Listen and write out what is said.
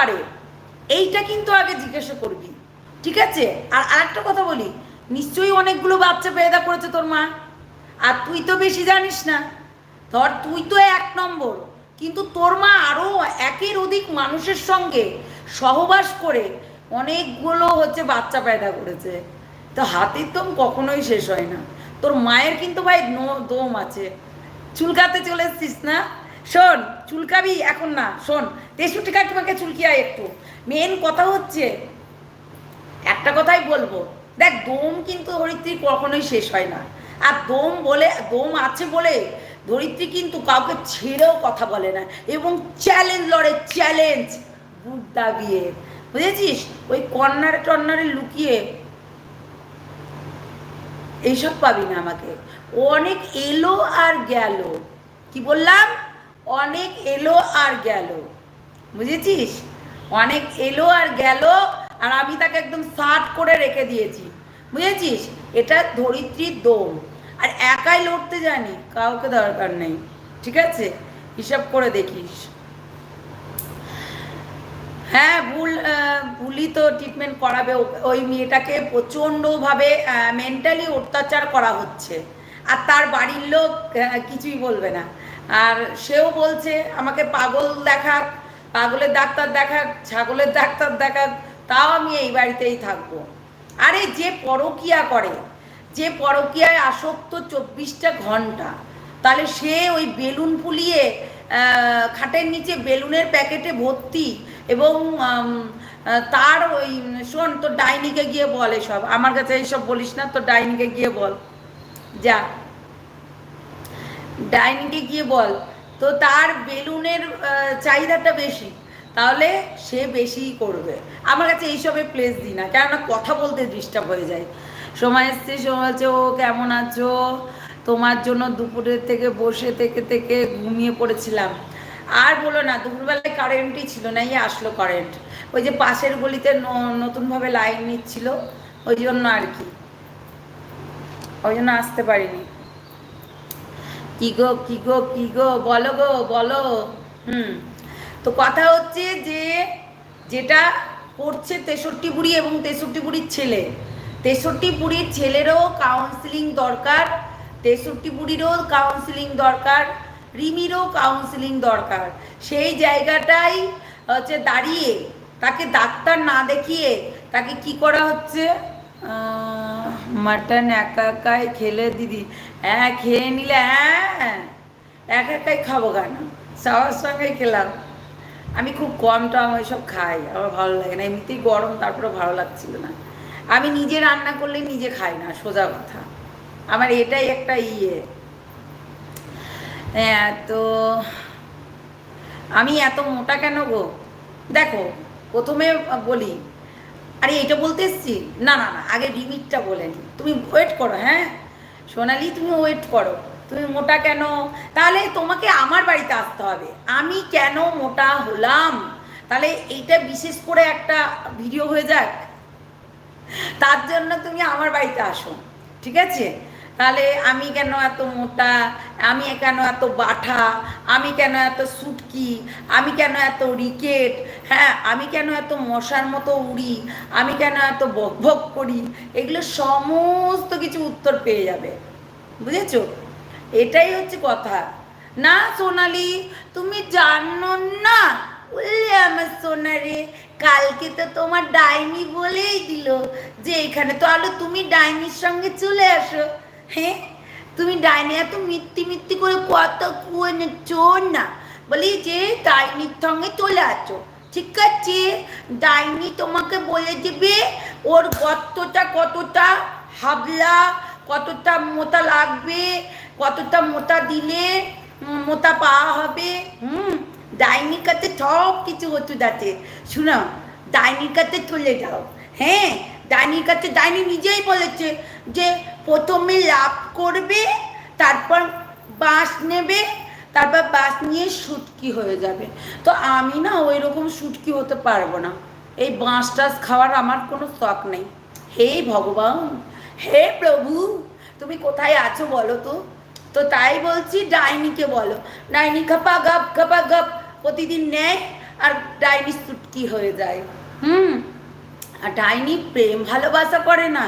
পারে। এইটা কিন্তু আগে জিজ্ঞাসা করবি। ঠিক আছে? আর আরেকটা কথা বলি। নিশ্চয়ই অনেকগুলো বাচ্চা পেদা করেছে তোর মা। আর তুই তো বেশি জানিস না। ধর, তুই তো এক নম্বর। কিন্তু তোর মা আরও একের অধিক মানুষের সঙ্গে সহবাস করে অনেকগুলো হচ্ছে বাচ্চা পেদা করেছে। তো হাতের দম কখনোই শেষ হয় না। তোর মায়ের কিন্তু ভাই দম আছে। চুলকাতে চলে এসছিস না? শোন, চুলকাবি এখন না, শোন, তেষট্টি কাকিমাকে চুলকিয়া একটু। মেন কথা হচ্ছে, একটা কথাই বলব, দেখ, দম কিন্তু ধরিত্রী কখনোই শেষ হয় না। আর দম বলে, দম আছে বলে ধরিত্রী কিন্তু কাউকে ছেড়েও কথা বলে না। এবং চ্যালেঞ্জ লড়ে চ্যালেঞ্জ বুট দাবিয়ে। বুঝেছিস? ওই কর্নারে টর্নারে লুকিয়ে এইসব পাবি না আমাকে। অনেক এলো আর গেল। কি বললাম? অনেক এলো আর গেল। বুঝেছিস? অনেক এলো আর গেল, আর আমি তাকে একদম সাট করে রেখে দিয়েছি। বুঝেছিস? এটা ধরিত্রীর দোম আর একাই লড়তে জানি কাউকে দরকার নেই। ঠিক আছে? হিসাব করে দেখিস। হ্যাঁ ভুল ভুলই তো ট্রিটমেন্ট করাবে। ওই মেয়েটাকে প্রচণ্ডভাবে মেন্টালি অত্যাচার করা হচ্ছে। আর তার বাড়ির লোক কিছুই বলবে না। আর সেও বলছে, আমাকে পাগল দেখাক, পাগলের ডাক্তার দেখাক, ছাগলের ডাক্তার দেখাক, তাও আমি এই বাড়িতেই থাকব। আরে যে পরকিয়া করে, যে পরকিয়ায় আসক্ত চব্বিশটা ঘণ্টা, তাহলে সে ওই বেলুন ফুলিয়ে খাটের নিচে বেলুনের প্যাকেটে ভর্তি এবং তার ওই, শোন, তোর ডাইনিকে গিয়ে বল এসব, আমার কাছে এইসব বলিস না, তোর ডাইনিকে গিয়ে বল। যা। ডাইনিকে গিয়ে বল। তো তার বেলুনের চাহিদাটা বেশি। তাহলে সে বেশিই করবে। আমার কাছে এইসবে প্লেস দিই না, কেননা কথা বলতে ডিস্টার্ব হয়ে যায়। সময় এসছে, সময় হচ্ছে, ও, কেমন আছো? তোমার জন্য দুপুরের থেকে বসে থেকে থেকে ঘুমিয়ে পড়েছিলাম। আর বলো না, দুপুরবেলায় কারেন্টই ছিল না, এই আসলো কারেন্ট ওই যে পাশের গলিতে নতুনভাবে লাইন নিচ্ছিল, ওই জন্য আর কি। ওই জন্য আসতে পারিনি। কি গো কি গো কি গো, বলো গো, বলো। হুম। তো কথা হচ্ছে যে, যেটা করছে তেষট্টি বুড়ি এবং তেষট্টি বুড়ির ছেলে। তেষট্টি বুড়ির ছেলেরও কাউন্সিলিং দরকার, তেষট্টি বুড়িরও কাউন্সিলিং দরকার, রিমিরও কাউন্সিলিং দরকার। সেই জায়গাটাই হচ্ছে দাঁড়িয়ে, তাকে ডাক্তার না দেখিয়ে তাকে কি করা হচ্ছে? মাটন একা একাই খেলে দিদি। হ্যাঁ খেয়ে নিলে হ্যাঁ। একা একাই খাব কেন? সবার সঙ্গে খেলাম। আমি খুব কম টম ওইসব খাই, আমার ভালো লাগে না। এমনিতেই গরম, তারপরে ভালো লাগছিল না। আমি নিজে রান্না করলে নিজে খাই না, সোজা কথা। আমার এটাই একটা ইয়ে। হ্যাঁ তো আমি এত মোটা কেন গো? দেখো, প্রথমে বলি আরে এটা বলতে এসছি? না না না, আগে লিমিটটা বলে নি। তুমি ওয়েট করো হ্যাঁ? সোনালি, তুমি ওয়েট করো। তুমি মোটা কেন? তাহলে তোমাকে আমার বাড়িতে আসতে হবে। আমি কেন মোটা হলাম? তাহলে এইটা বিশেষ করে একটা ভিডিও হয়ে যাক। তার জন্য তুমি আমার বাড়িতে আসো, ঠিক আছে? তাহলে আমি কেন এত মোটা? আমি কেন এত বাঠা? আমি কেন এত সুটকি? আমি কেন এত রিকেট? হ্যাঁ আমি কেন এত মশার মতো উড়ি? আমি কেন এত বক বক করি? এগুলো সমস্ত কিছু উত্তর পেয়ে যাবে। বুঝেছ? এটাই হচ্ছে কথা। না সোনালি, তুমি জানো না? বললে আমার সোনারে, কালকে তো তোমার ডাইনি বলেই দিল যে এখানে তো আলো, তুমি ডাইনির সঙ্গে চলে আসো। হ্যাঁ? তুমি ডাইনি এত মিথ্যি মিথ্যি করে কত কুয়ে চোর না। বলি যে, ডাইনির সঙ্গে চলে আছো ঠিক আছে? ডাইনি তোমাকে বলে দেবে, ওর গর্তটা কতটা হাবলা, কতটা মোটা লাগবে, কতটা মোটা দিলে মোটা পাওয়া হবে। হুম? ডাইনির কাছে সব কিছু ওষুধ আছে শুনো, ডাইনির কাছে চলে যাও। হ্যাঁ? ডাইনির কাছে, ডাইনি নিজেই বলেছে যে প্রথমে লাভ করবে, তারপর বাঁশ নেবে, তারপর বাঁশ নিয়ে সুটকি হয়ে যাবে। তো আমি না ওই রকম সুটকি হতে পারব না। এই বাঁশ টাস খাওয়ার আমার কোনো শখ নেই। হে ভগবান, হে প্রভু, তুমি কোথায় আছো বলো তো? তো তাই বলছি ডাইনিকে বলো। ডাইনি খাপা গাপ খাপা গাপ প্রতিদিন নেয় আর ডাইনি সুটকি হয়ে যায়। হুম? আর ডাইনি প্রেম ভালোবাসা করে না।